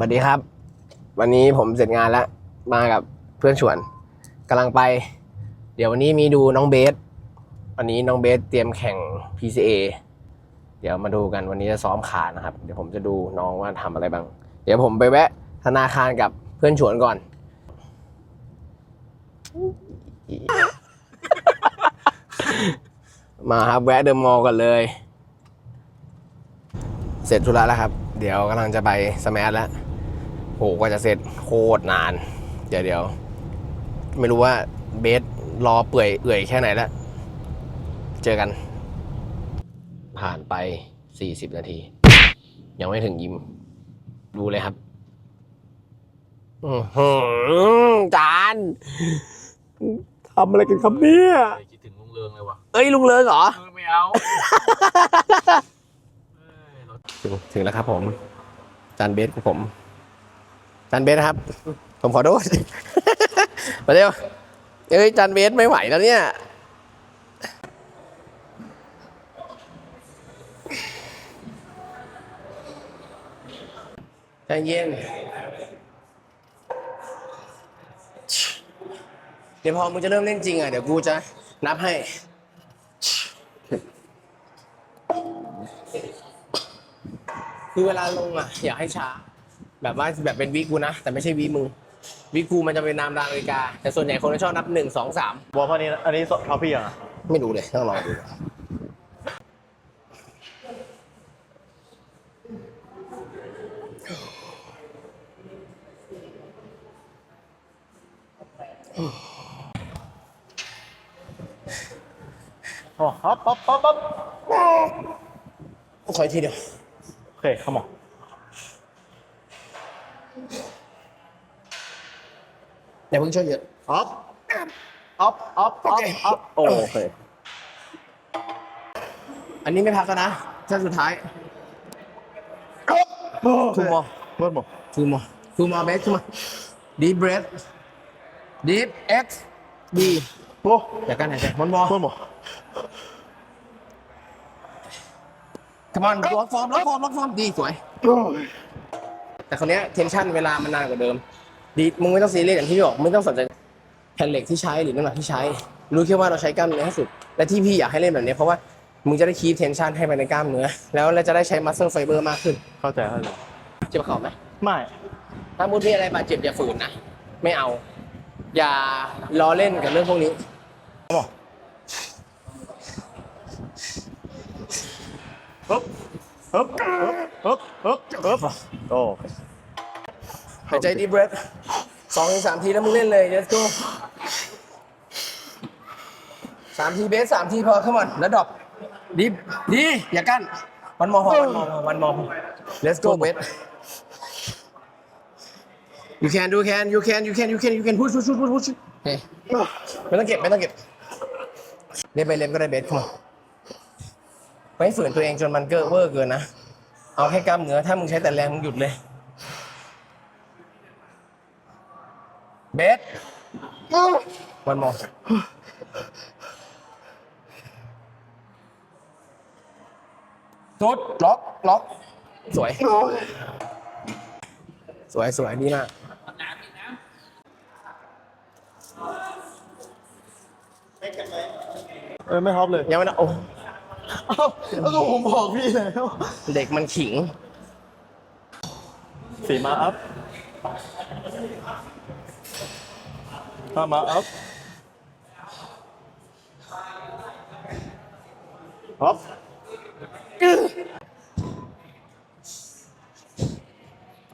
สวัสดีครับ วันนี้ผมเสร็จงานแล้ว มากับเพื่อนชวนกำลังไป เดี๋ยววันนี้มีดูน้องเบส วันนี้น้องเบสเตรียมแข่ง PCA เดี๋ยวมาดูกันวันนี้จะซ้อมขานะครับ เดี๋ยวผมจะดูน้องว่าทำอะไรบ้าง เดี๋ยวผมไปแวะธนาคารกับเพื่อนชวนก่อน มาครับแวะเดอะมอลล์กันเลย เสร็จธุระแล้วครับ เดี๋ยวกำลังจะไปสมัทแล้ว โหกว่าจะเสร็จโคตรนาน เดี๋ยวเดี๋ยวไม่รู้ว่าเบสรอเปื่อยเอื่อยแค่ไหนแล้ว เจอกัน ผ่านไป 40 นาที ยังไม่ถึงยิม ดูเลยครับอื้อหือจานทำอะไรกันครับเนี่ยคิดถึงลุงเรืองเลยว่ะเอ้ยลุงเลิงเหรอเออไม่เอาเอ้ยรถถึงถึงแล้วครับผมจานเบสของผม จานเบสครับ ผมขอโทษ มาเร็วเอ้ยจานเบสไม่ไหวแล้วเนี่ย ใจเย็น เดี๋ยวพอมึงจะเริ่มเล่นจริงอะ เดี๋ยวกูจะนับให้คือเวลาลงอะ อยากให้ช้า แบบว่าแบบเป็นวิกูนะ แต่ไม่ใช่วิมึงวิกูมันจะเป็นนามดานาฬิกา แต่ส่วนใหญ่คนจะชอบนับหนึ่งสองสามบอลพอนี้อันนี้ท็อปพี่อะไม่รู้เลยต้องลองดูอ๋อฮับปั๊บปั๊บปั๊บขออีกทีเดียวโอเคเข้ามา อย่าเพิ่งช่วยเยอะอัพอัพอัพอัพอัพโอเค อันนี้ไม่พักแล้วนะเส้นสุดท้ายทูมอเมื่อมอฟูมอฟูมอเบสขึ้นมา deep breath deep x d โอ้อย่ากันหายใจมันบอเมื่อมอ come on ล็อกฟอร์มล็อกฟอร์มล็อกฟอร์มดีสวย แต่คนนี้ยเทนชันเวลามันนานกว่าเดิม ดีมึงไม่ต้องซีเรียสอย่างที่พี่บอกไม่ต้องสนใจแผ่นเหล็กที่ใช้หรือน้ำหนักที่ใช้ รู้แค่ว่าเราใช้กล้ามเนื้อให้สุด และที่พี่อยากให้เล่นแบบนี้เพราะว่ามึงจะได้คี p เทนชันให้ไปในกล้ามเนื้อ แล้วเราจะได้ใช้มัสเซ l ไฟเบอร์มากขึ้น เข้าใจเข้าใจเจ็บเข่าไหมไม่ถ้ามุดมีอะไรบาดเจ็บอย่าฝืนนะไม่เอา อย่าล้อเล่นกับเรื่องพวกนี้ฮึบฮึบฮึบฮึบฮึบโอ้หายใจดีเบร h สองถึงสามทีแล้วมึงเล่นเลย let's go สามทีเบสสามทีพอเข้ามาแล้วดรอปดีดีอย่ากั้นวันมอพอวันมอพอวันมอพอ let's go เบส you can do can you can you can you can you can push push push push push เฮ้ยไม่ต้องเก็บไม่ต้องเก็บเล่นไปเล่นก็ได้เบสเข้ามาไม่ฝืนตัวเองจนมันเก้อเวอร์เกินนะ เอาแค่กล้ามเนื้อถ้ามึงใช้แต่แรงมึงหยุดเลย เบสวันมองสุด ล็อกล็อกสวย สวยสวยดีมากเออไม่ท็อปเลย ยังไม่นะโอ้เอ้าแล้วก็ผมบอกพี่แล้ว เด็กมันขิง สี่มาอัพ ห้ามาอัพอัพ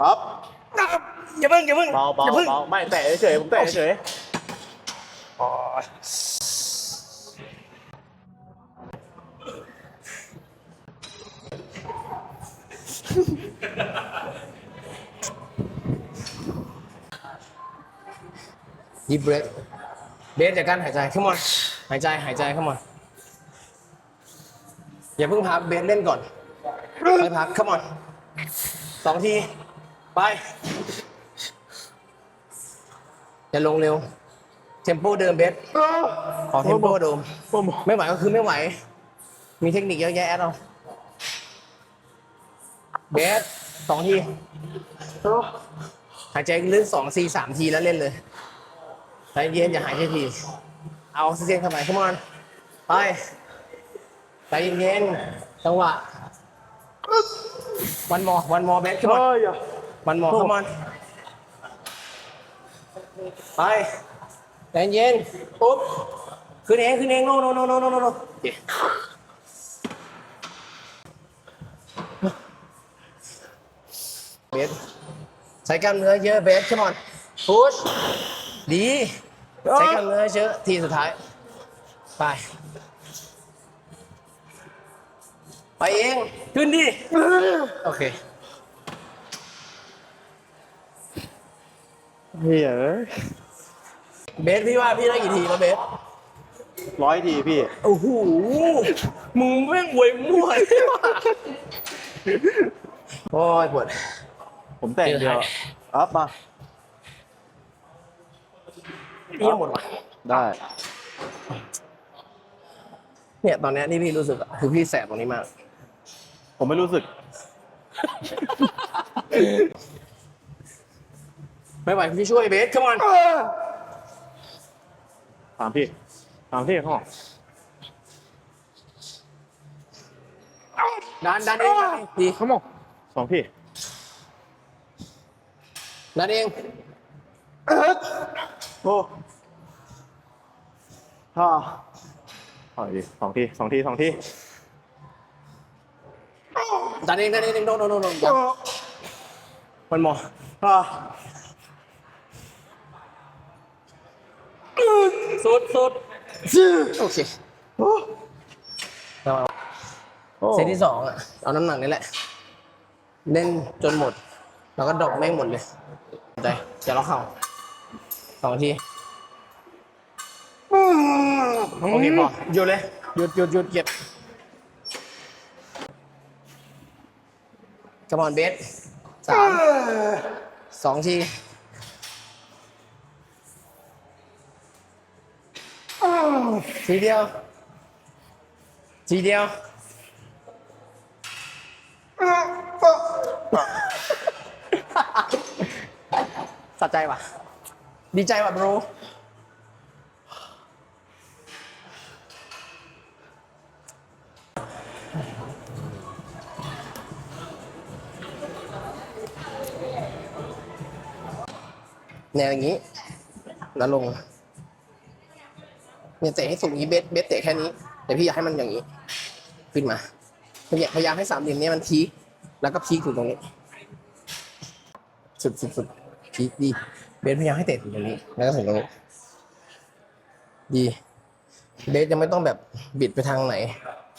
อัพอย่าเพิ่งอย่าเพิ่ง เบาเบา อย่าเพิ่ง เบาไม่แตะเฉยๆผมแตะเฉย ดีเบ ร h เบสจากการหายใจขึ้นมาหายใจหายใจเข้ามาอย่าเพิ่งพักเบสเล่นก่อนไปพักเข้ามาสองที ไป อย่าลงเร็ว เทมโปเดิมเบสๆขอเทมโปเดิมผมไม่ไหวก็คือไม่ไหว มีเทคนิคเยอะแยะเราเบสสองทีหายใจลึกสองสี่สามทีแล้วเล่นเลย ใจเย็นอย่าหายใจทีเอาออกซิเจนเข้าไปขมอนไปใจเย็นๆจังหวะวันมอวันมอแบทขมอนเฮ้ยอะวันมอขมอนไปใจเย็นปุ๊บ ขึ้นเอง ขึ้นเองโน่โน่โน่โน่โน่โน่โอเคเบสใช้กล้ามเนื้อเยอะเบส come on push ดี ใช้กล้ามเนื้อเยอะทีสุดท้าย ไป ไปเอง ขึ้นดิ โอเคเฮ้ยเอ้ยเบสพี่ว่าพี่ได้กี่ทีแล้วเบสร้อยทีพี่ โอ้โห มึงแม่งอวยมั่วเลยว่ะโอ้ยปวด ผมแต่งเดียวอัพมา เอี้ยหมดว่ะได้ เนี่ยตอนเนี้ยที่พี่รู้สึกอะคือพี่แสบตรงนี้มาก ผมไม่รู้สึก ไม่ไหวพี่ช่วยเบส come on ถามพี่ถามพี่ห้องดันดันเองดันเองดีขโมงสองพี่ดันเอง โอ้ฮ่าถอยดิสองทีสองทีสองทีดันเองดันเองโดนโดนโดนโดนมันมอฮ่าสุดสุดโอเคโอ้เอาโอ้เซตที่สองอะเอาน้ำหนักนี่แหละ เล่นจนหมด แล้วก็ดรอกแม่งหมดเลย ใจอย่าล็อกเข่า สองทีโอเคพอหยุดเลย หยุดหยุดหยุดเก็บกระบอนเบสสามสองทีทีเดียว ทีเดียวสะใจว่ะ ดีใจว่ะบรูแนวอย่างนี้ แล้วลงเนี่ยเตะให้สูงนี้เบสเบสเตะแค่นี้แต่พี่อยากให้มันอย่างนี้ ขึ้นมาพยายามพยายามให้สามเหลี่ยมเนี้มันพีคแล้วก็พีคถึงตรงนี้ สุดสุดสุดพีคดี เบสพยายามให้เตะถึงตรงนี้แล้วก็ถึงตรงนี้ดี เบสยังไม่ต้องแบบบิดไปทางไหน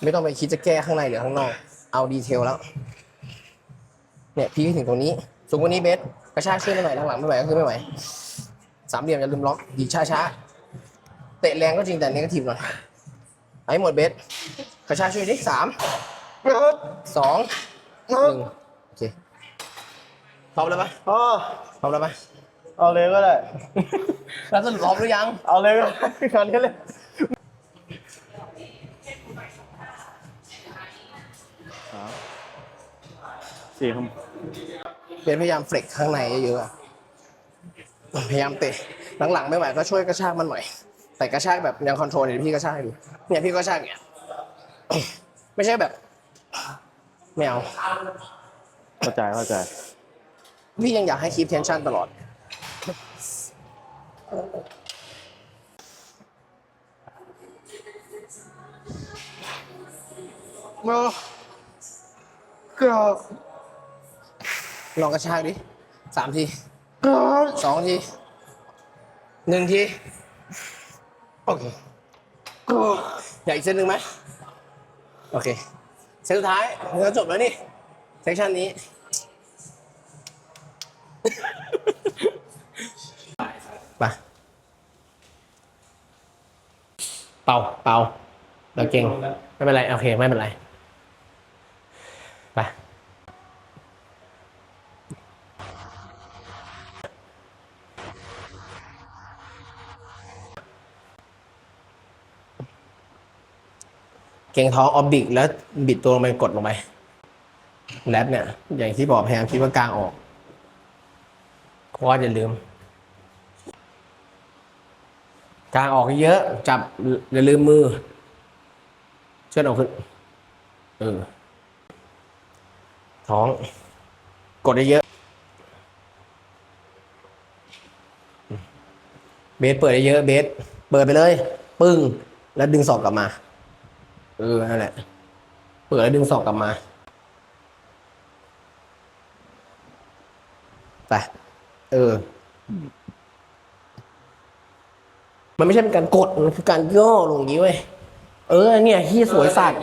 ไม่ต้องไปคิดจะแก้ข้างในหรือข้างนอก เอาดีเทลแล้ว เนี่ยพีคให้ถึงตรงนี้ สูงกว่านี้เบสกระชากช่วยหน่อยทางหลังไม่ไหวก็คือไม่ไหวสามเหลี่ยมอย่าลืมล็อกดีช้าช้าๆเตะแรงก็จริงแต่เนกาทีฟหน่อยเอาให้หมดเบสกระชากช่วยดิสามสองหนึ่งโอเคพร้อมแล้วปะอ๋อพร้อมแล้วปะ เอาเลยก็ได้ แล้วสรุปพร้อมหรือยัง เอาเลยก็ได้งานนี้เลยสามสี่ครับเบสพยายามเฟล็กข้างในเยอะๆอะพยายามเตะหลังๆไม่ไหวก็ช่วยกระชากมันหน่อย แต่กระชากแบบยังคอนโทรลเดี๋ยวพี่กระชากให้ดูเนี่ยพี่ก็กระชากอย่างเงี้ยไม่ใช่แบบไม่เอาเข้าใจเข้าใจ พี่ยังอยากให้คีปเทนชันตลอด มาก็ลองกระชากดิสามทีสองทีหนึ่งทีโอเคก็อยากอีกเซตหนึ่งไหมโอเคเซตสุดท้ายเราจบแล้วนี่เซสชันนี้ ไปเป่าเป่าเราเก่งไม่เป็นไร โอเคไม่เป็นไรไปเก่งท้องออบบิกแล้วบิดตัวลงไปกดลงไปแรดเนี่ย อย่างที่บอกพยายามคิดว่ากลางออกเพราะว่าอย่าลืม กลางออกเยอะ จับอย่าลืมมือ เชือดออกขึ้น เออ ท้อง กดได้เยอะ เบสเปิดได้เยอะ เบส เปิดไปเลย ปึ้ง แล้วดึงศอกกลับมา เออ นั่นแหละ เปิดแล้วดึงศอกกลับมา ไป เออ มันไม่ใช่เป็นการกด มันคือการย่อลงอย่างนี้เว้ย เออเนี่ยที่สวยสัตว์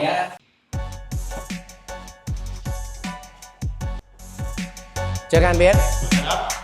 เจอกันเบสครับ